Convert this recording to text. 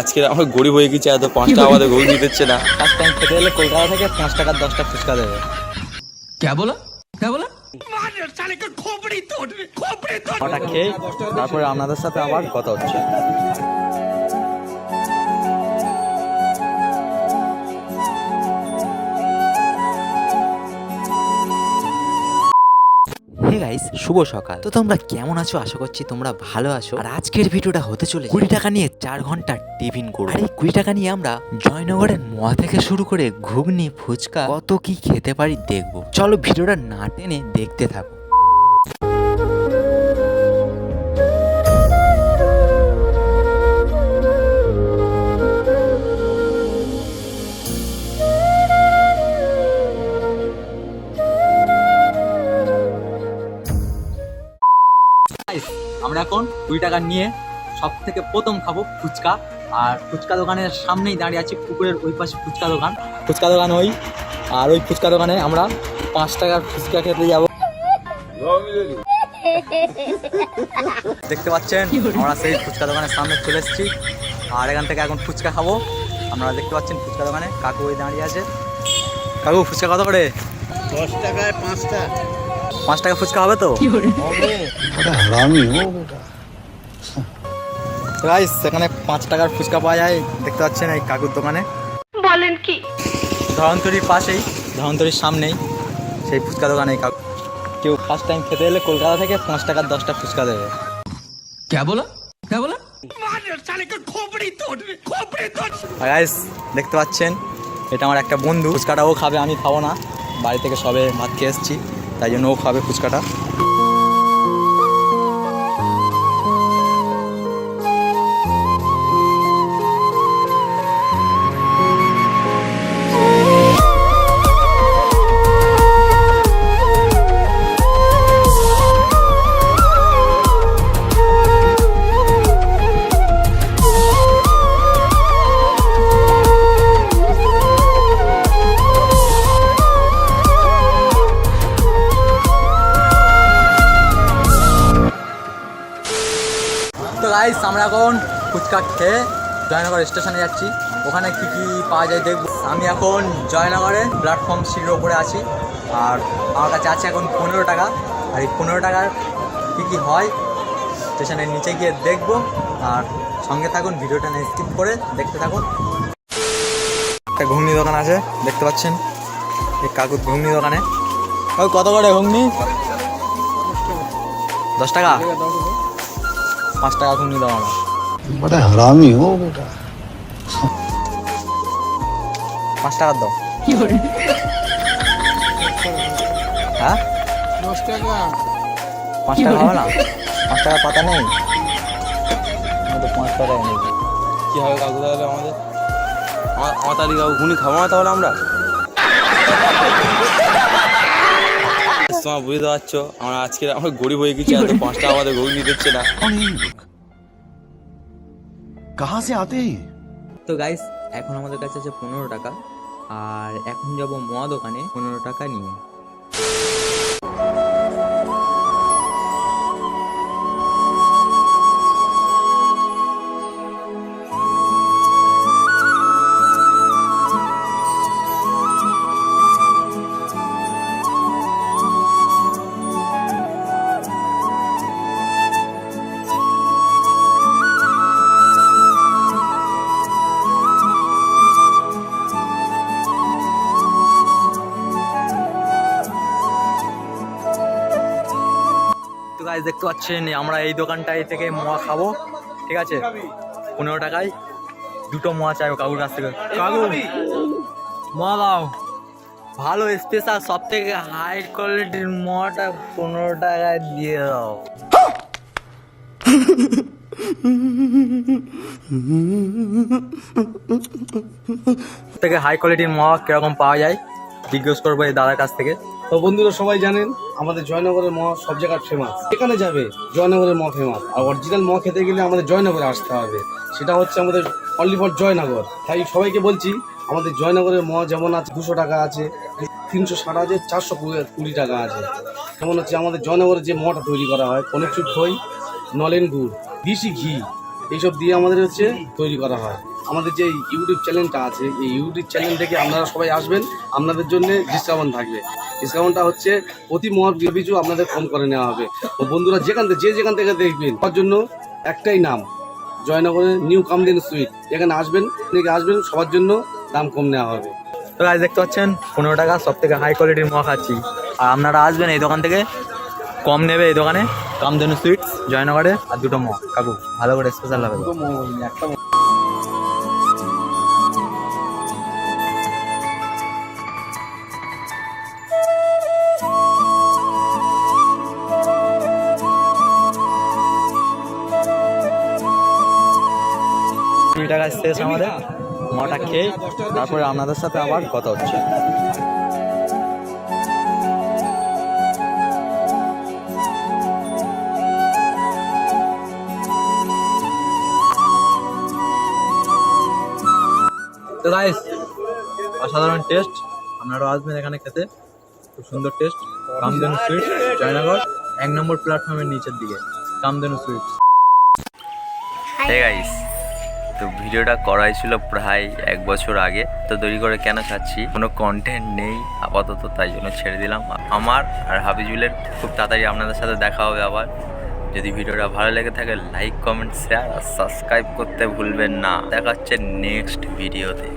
আজকে আমার গরিব হয়ে গেছে এত আমাদের দিচ্ছে না। খেতে গেলে কলকাতা থেকে পাঁচ টাকার দশটা দেবে। তারপরে আপনাদের সাথে আবার কথা হচ্ছে। গাইস শুভ সকাল। তো তোমরা কেমন আছো? আশা করছি তোমরা ভালো আছো। আর আজকের ভিডিওটা হতে চলে কুড়ি টাকা নিয়ে চার ঘণ্টা টিফিন করব আর এই কুড়ি টাকা নিয়ে আমরা জয়নগরের মোয়া থেকে শুরু করে ঘুগনি ফুচকা কত কি খেতে পারি দেখব। চলো ভিডিওটা না টেনে দেখতে থাকো। এখন কুড়ি টাকা নিয়ে সব থেকে প্রথম খাব ফুচকা। আর ফুচকা দোকানের সামনেই দাঁড়িয়ে আছি পুকুরের ওই পাশে ফুচকা দোকান। ফুচকা দোকান ওই, আর ওই ফুচকা দোকানে আমরা পাঁচ টাকার ফুচকা খেতে যাব। দেখতে পাচ্ছেন, আমরা সেই ফুচকা দোকানের সামনে চলে এসেছি। আর এখান থেকে এখন ফুচকা খাব। আপনারা দেখতে পাচ্ছেন ফুচকা দোকানে কাকু ওই দাঁড়িয়ে আছে। কাকু, ফুচকা কত করে? দশ টাকায় পাঁচটা। পাঁচ টাকা ফুচকা হবে তো? রাইস সেখানে পাঁচ টাকার ফুচকা পাওয়া যায় দেখতে পাচ্ছেন এই কাকুর দোকানে। বলেন কি? ধরন্তরির পাশেই ধরন্তরির সামনেই সেই ফুচকা দোকানে কাকু। কেউ ফার্স্ট টাইম খেতে এলে কলকাতা থেকে পাঁচ টাকার দশটা ফুচকা দেবে। কে বলো কে বলো দেখতে পাচ্ছেন এটা আমার একটা বন্ধু ফুচকাটা ও খাবে আমি খাব না। বাড়ি থেকে সবে ভাত খেয়ে এসেছি। তাই জন্য ও খাবে ফুচকাটা। আমরা এখন ফুচকা খেয়ে জয়নগর স্টেশনে যাচ্ছি। ওখানে কি কি পাওয়া যায় দেখব। আমি এখন জয়নগরে প্ল্যাটফর্ম সিটের ওপরে আছি। আর আমার কাছে আছে এখন পনেরো টাকা। আর এই পনেরো টাকার কী কী হয় স্টেশনের নিচে গিয়ে দেখব। আর সঙ্গে থাকুন, ভিডিওটা না স্কিপ করে দেখতে থাকুন। একটা ঘুগনি দোকান আছে, দেখতে পাচ্ছেন? এই কাকুর ঘুগনি দোকানে। কত করে ঘুগনি? দশ টাকা? পাঁচ টাকা কমিয়ে দাও আমার বড় হারামি হো বেটা। পাঁচ টাকা দাও। হ্যাঁ? দশ টাকা পাঁচ টাকা হবে না? পাঁচ টাকা পাতা নেই? আমাদের পাঁচ টাকা নেই কী হবে কাকু তাহলে আমাদের? আমার তাহলে কাকু ঘুনি খাব না তাহলে আমরা? তোমরা বুঝতে পারছ আমরা আজকে আমার গরিব হয়ে গেছি এত পাঁচ টাকা আমাদের ঘুগনি দিচ্ছে না। কাহা সে আতে তো গাইস এখন আমাদের কাছে আছে পনেরো টাকা আর এখন যাব মোয়া দোকানে পনেরো টাকা নিয়ে। গাইজ দেখতে পাচ্ছেন, আমরা এই দোকানটায় থেকে মোয়া খাব, ঠিক আছে? পনেরো টাকায় দুটো মোয়া চাইব কাকুর কাছ থেকে। কাকু, মোয়া দাও। ভালো স্পেশাল সব থেকে হাই কোয়ালিটির মোয়াটা পনেরো টাকায় দিয়ে দাও। থেকে হাই কোয়ালিটির মোয়া কীরকম পাওয়া যায়, জিজ্ঞেস করব এই দাদার কাছ থেকে। তো বন্ধুরা সবাই জানেন, আমাদের জয়নগরের ম সব জায়গায় ফেমাস। এখানে যাবে জয়নগরের ম ফেমাস। আর অরিজিনাল ম খেতে গেলে আমাদের জয়নগরে আসতে হবে। সেটা হচ্ছে আমাদের অনলি ফর জয়নগর। তাই সবাইকে বলছি, আমাদের জয়নগরের ম যেমন আছে, দুশো টাকা আছে, তিনশো ষাট আছে, চারশো কুড়ি টাকা আছে। যেমন হচ্ছে আমাদের জয়নগরে যে মটা তৈরি করা হয় চুপ খই নলেন গুড়, দিশি ঘি, এইসব দিয়ে আমাদের হচ্ছে তৈরি করা হয়। আমাদের যে ইউটিউব চ্যানেলটা আছে এই ইউটিউব চ্যানেল থেকে আপনারা সবাই আসবেন আপনাদের জন্য ডিসকাউন্ট থাকবে। ডিসকাউন্টটা হচ্ছে প্রতি মহৎ পিছু আপনাদের কম করে নেওয়া হবে। ও বন্ধুরা যেখান থেকে যে যেখান থেকে দেখবেন তার জন্য একটাই নাম জয়নগরের নিউ কামদেন সুইট এখানে আসবেন থেকে আসবেন সবার জন্য দাম কম নেওয়া হবে। তো গাছ দেখতে পাচ্ছেন পনেরো টাকা সব থেকে হাই কোয়ালিটির মোয়া খাচ্ছি। আর আপনারা আসবেন এই দোকান থেকে কম নেবে এই দোকানে। কামধেনু সুইটস জয়নগরে আর দুটো ম কাকু ভালো করে স্পেশাল হবে। একটা টাকা শেষ আমাদের। মটা খেয়ে তারপরে আপনাদের সাথে আবার কথা হচ্ছে। তো গাইস অসাধারণ টেস্ট আপনারাও আসবেন এখানে খেতে। খুব সুন্দর টেস্ট কামধেনু সুইট জয়নগর এক নম্বর প্ল্যাটফর্মের নিচের দিকে। কামধেনু সুইটস হে গাইস তো ভিডিওটা করাই ছিল প্রায় এক বছর আগে। তো দেরি করে কেন চাচ্ছি কোনো কন্টেন্ট নেই, আপাতত তাই জন্য ছেড়ে দিলাম। আমার আর হাবিজুলের খুব তাড়াতাড়ি আপনাদের সাথে দেখা হবে আবার। যদি ভিডিওটা ভালো লেগে থাকে লাইক কমেন্ট শেয়ার আর সাবস্ক্রাইব করতে ভুলবেন না। দেখা হচ্ছে নেক্সট ভিডিওতে